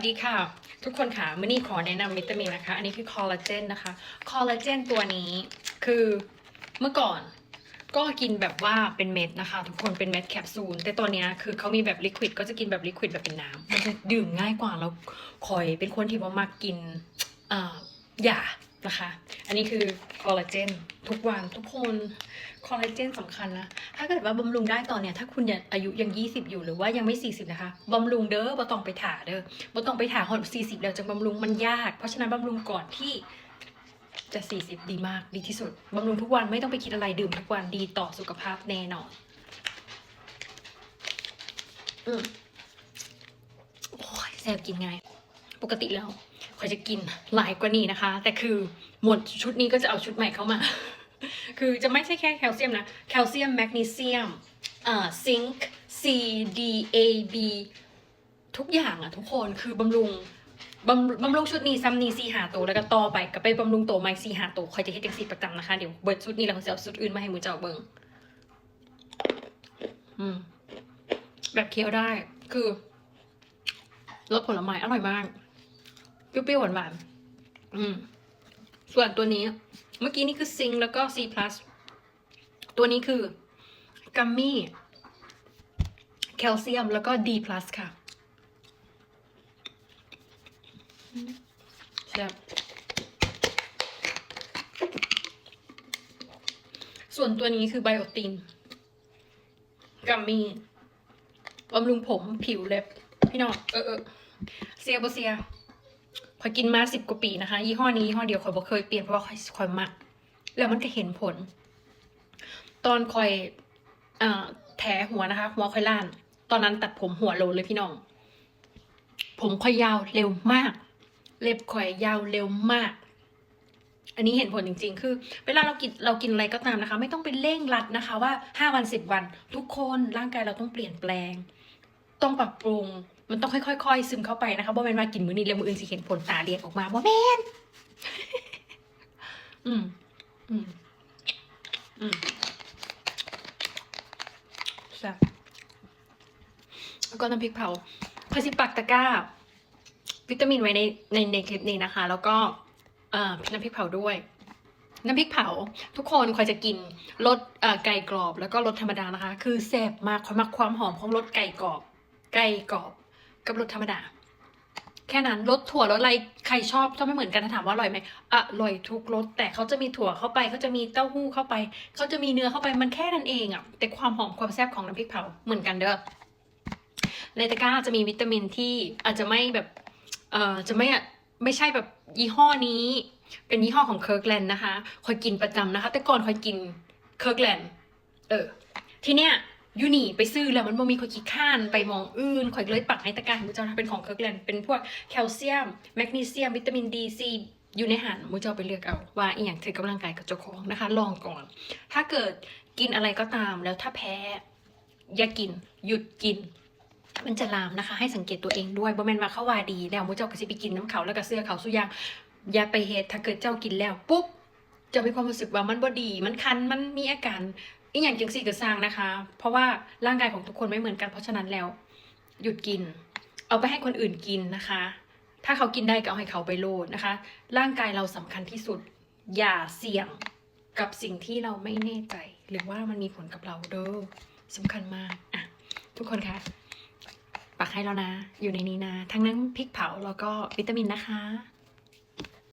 วัสดีค่ะ ทุกคนค่ะมื่อนี้ขอแนะนำวิตามินนะคะ อันนี้คือคอลลาเจนนะคะ คอลลาเจนตัวนี้คือเมื่อก่อนก็กินแบบว่าเป็นเม็ดนะคะ ทุกคนเป็นเม็ดแคปซูล แต่ตอนนี้คือเขามีแบบลิควิดก็จะกินแบบลิควิดแบบเป็นน้ำมันจะดื่มง่ายกว่าแล้วคอยเป็นคนที่ว่ามากกินอ่าอย่า นะคะ อันนี้คือคอลลาเจนทุกวันทุกคนคอลลาเจนสำคัญนะ ถ้าเกิดว่าบำรุงได้ตอนเนี้ยถ้าคุณยังอายุยัง 20 อยู่หรือว่ายังไม่ 40 นะคะบำรุงเด้อบ่ต้องไปถ่าเด้อบ่ต้องไปถ่าหอด40 แล้วจะบำรุงมันยาก เพราะฉะนั้นบำรุงก่อนที่จะ 40 ดีมากดีที่สุดบำรุงทุกวันไม่ต้องไปคิดอะไรดื่มทุกวันดีต่อสุขภาพแน่นอนอืมโอ้ยแซ่บกินไง ปกติแล้วขอยจะกินหลายกว่านี้นะคะ แต่คือหมดชุดนี้ก็จะเอาชุดใหม่เข้ามา คือจะไม่ใช่แค่แคลเซียมนะ แคลเซียมแมกนีเซียมอ่าซิงค์ C D A B ทุกอย่างอะทุกคนคือบำรุงบำบำรุงชุดนี้ซ้ำนี้ซีหาตัวแล้วก็ต่อไปก็ไปบำรุงตัวใหม่ซีหาตัวคอยจะเฮ็ดจังซี่ประจำนะคะ เดี๋ยวเบิดชุดนี้แล้วเขาจะเอาชุดอื่นมาให้มือเจ้าเบิงอืม แบบเคี้ยวได้คือรสผลไม้อร่อยมาก เปรี้ยวๆหวานๆอืม ส่วนตัวนี้ เมื่อกี้นี่คือซิงค์แล้วก็ C+ ตัวนี้คือกัมมี่แคลเซียมแล้วก็ D+ ค่ะแซ่บส่วนตัวนี้คือไบโอตินกัมมี่บำรุงผมผิวเล็บ พี่น้องเออเออเซียบเซีย คอยกินมาสิบกว่าปีนะคะ ยี่ห้อนี้ยี่ห้อเดียวคอยบ่เคยเปลี่ยนเพราะว่าคอยคอยมัก แล้วมันก็เห็นผล ตอนคอยอแถหัวนะคะ หัวคอยล้าน ตอนนั้นตัดผมหัวโลเลยพี่น้อง ผมคอยยาวเร็วมาก เล็บคอยยาวเร็วมาก อันนี้เห็นผลจริง ๆ คือ เวลาเรากินเรากินอะไรก็ตามนะคะ ไม่ต้องไปเร่งรัดนะคะ ว่าห้าวันสิบวัน ทุกคนร่างกายเราต้องเปลี่ยนแปลง ต้องปรับปรุง มันต้องค่อยๆซึมเข้าไปนะคะบ่แม่นว่ากินมื้อนี้แล้วมื้ออื่นสิเห็นผลตาเรียกออกมาบ่แม่นอืมอืมอืมแซ่บแล้วก็น้ำพริกเผาพาสิปักตะกร้า วิตามินไว้ในในในคลิปนี้นะคะ แล้วก็เอ่อน้ำพริกเผาด้วย น้ำพริกเผา ทุกคนคอยจะกินรสเอ่อไก่กรอบแล้วก็รสธรรมดานะคะ คือแซ่บมากคอยมักความหอมของรสไก่กรอบ ไก่กรอบ กับรสธรรมดา แค่นั้นรสถั่วรสอะไรใครชอบชอบไม่เหมือนกันถ้าถามว่าอร่อยไหมอร่อยทุกรสแต่เขาจะมีถั่วเข้าไปเขาจะมีเต้าหู้เข้าไปเขาจะมีเนื้อเข้าไปมันแค่นั้นเองอะแต่ความหอมความแซ่บของน้ำพริกเผาเหมือนกันเด้อในตะกร้าจะมีวิตามินที่อาจจะไม่แบบเอ่อจะไม่อะไม่ใช่แบบยี่ห้อนี้ เป็นยี่ห้อของเคิร์กแลนด์นะคะคอยกินประจำนะคะ แต่ก่อนคอยกินเคิร์กแลนด์เออ ทีเนี้ย ยูนี่ไปซื้อแล้วมันบ่มีคอยขี้ข้านไปมองอื่นคอยเลยปักให้ตะกร้ารมูเจ้านะเป็นของเคิร์กแลนด์เป็นพวกแคลเซียม แมกนีเซียม วิตามินดีซีอยู่ในอาหารมูเจ้าไปเลือกเอาว่าอีหยังถือกำลังกายกับเจ้าของนะคะ ลองก่อน ถ้าเกิดกินอะไรก็ตามแล้วถ้าแพ้อย่ากิน หยุดกิน มันจะลามนะคะ ให้สังเกตตัวเองด้วยบ่แม่นว่าเขาว่าดีแล้วมูเจ้าก็สิไปกินน้ำเขาแล้วก็เสื้อเขาสุอยางอย่าไปเหตุถ้าเกิดเจ้ากินแล้วปุ๊บเจะมีความรู้สึกว่ามันบ่ดี มันคัน มันมีอาการ อีกอย่างจังสี่ก็สร้างนะคะ เพราะว่าร่างกายของทุกคนไม่เหมือนกันเพราะฉะนั้นแล้ว หยุดกิน เอาไปให้คนอื่นกินนะคะ ถ้าเขากินได้ก็เอาให้เขาไปโลดนะคะ ร่างกายเราสำคัญที่สุด อย่าเสี่ยงกับสิ่งที่เราไม่แน่ใจ หรือว่ามันมีผลกับเราเด้อสำคัญมากอะทุกคนคะปักให้แล้วนะ อยู่ในนี้นะ ทั้งนั้นพริกเผาแล้วก็วิตามินนะคะ